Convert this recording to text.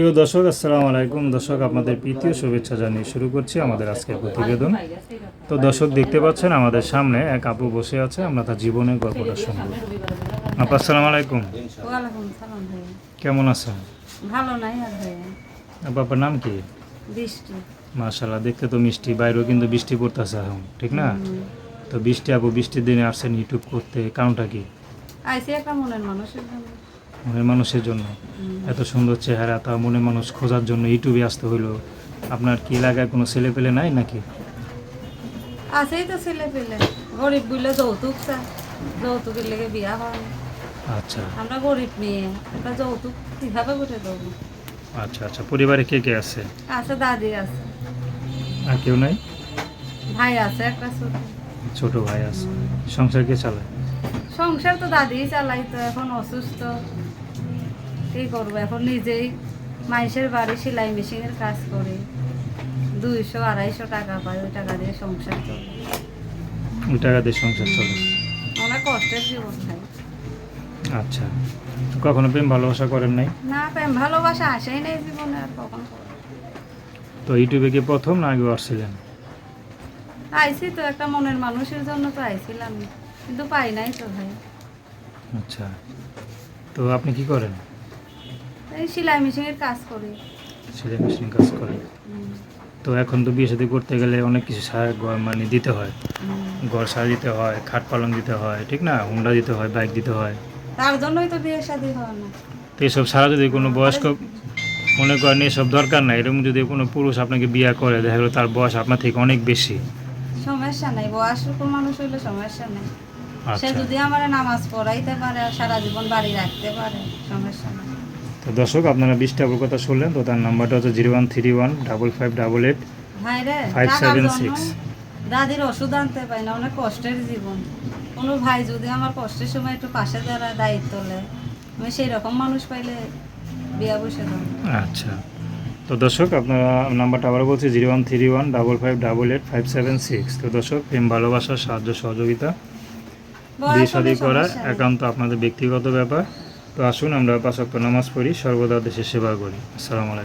প্রিয় দর্শক আসসালামু আলাইকুম। দর্শক আপনাদের প্রীতীয় শুভেচ্ছা জানিয়ে শুরু করছি আমাদের আজকের প্রতিবেদন। তো দর্শক দেখতে পাচ্ছেন আমাদের সামনে এক আপু বসে আছে আমরা তার জীবনের গল্পটা শুনব। আপু আসসালামু আলাইকুম। কেমন আছেন? ভালো নাই আপু আপনার নাম কি? বৃষ্টি। মাশাল্লাহ দেখতে তো মিষ্টি বাইরেও কিন্তু বৃষ্টি পড়তেছে এখন ঠিক না? তো বৃষ্টি আপু বৃষ্টির দিনে আসছেন ইউটিউব করতে কারণটা কি? আইসি একটা মনের মানুষের জন্য। মনের মানুষের জন্য। এত সুন্দর চেহারা তা মনে মানুষ খোঁজার জন্য ইউটিউবে আসতে হইল। আপনার কি এলাকায় কোনো ছেলে পেলে নাই নাকি? আছেই তো ছেলে পেলে গরিব বুঝলে যৌতুক চা যৌতুকের লেগে বিয়া হয়। আচ্ছা। আমরা গরিব মেয়ে একটা যৌতুক কীভাবে করে দেবো? আচ্ছা আচ্ছা। পরিবারে কে কে আছে? আছে দাদি আছে। আর কেউ নাই? ভাই আছে একটা ছোট। ছোট ভাই আছে। সংসার কে চালায়? সংসার তো দাদিই চালাই তো এখন অসুস্থ। কি করব? এখন নিজেই মাইসের বাড়ি সেলাই মেশিনের কাজ করে। দুইশো আড়াইশো টাকা পাই ওই টাকা দিয়ে সংসার চলে। ওই টাকা দিয়ে সংসার চলে। অনেক কষ্টের জীবন ভাই। আচ্ছা। কখনো প্রেম ভালোবাসা করেন নাই? না প্রেম ভালোবাসা আসেই নেই জীবনে আর কখন। তো ইউটিউবে কি প্রথম না আগে আসছিলেন? আইছি তো একটা মনের মানুষের জন্য তো আইছিলাম। কিন্তু পাই নাই তো ভাই। আচ্ছা। তো আপনি কি করেন? সেলাই মেশিনের কাজ করি। সেলাই মেশিন কাজ হুম, তো এখন তো বিয়ে সাথে করতে গেলে অনেক কিছু সার মানে দিতে হয়। ঘর সার দিতে হয় খাট পালং দিতে হয় ঠিক না? হুন্ডা দিতে হয় বাইক দিতে হয়। তার জন্যই তো বিয়ে শাদী হয় না। তো এসব ছাড়া যদি কোনো বয়স্ক মনে করেন এসব দরকার নাই এরকম যদি কোনো পুরুষ আপনাকে বিয়ে করে দেখা গেলো তার বয়স আপনার থেকে অনেক বেশি। সমস্যা নাই বয়স্ক মানুষ হইলে সমস্যা নাই। সে আচ্ছা। যদি আমার নামাজ পড়াইতে পারে আর সারা জীবন বাড়ি রাখতে পারে সমস্যা নেই। তো দর্শক আপনারা বিশটা কথা শুনলেন তো তার নাম্বারটা হচ্ছে zero one three one double five double eight টাকার seven জন্য six. দাদির ওষুধ আনতে পাই না অনেক কষ্টের জীবন। কোনো ভাই যদি আমার কষ্টের সময় একটু পাশে দাঁড়ায় দায়িত্ব নেয় আমি সেই রকম মানুষ পাইলে বিয়া বসে আচ্ছা। তো দর্শক আপনারা নাম্বারটা আবার বলছি zero one three one double five double eight five seven six. তো দর্শক প্রেম ভালোবাসা সাহায্য সহযোগিতা বিয়ে শাদী করা একান্ত আপনাদের ব্যক্তিগত ব্যাপার। তো আসুন আমরা পাঁচক্ত নামাজ পড়ি সর্বদা দেশের সেবা করি। আসসালামু আলাইকুম।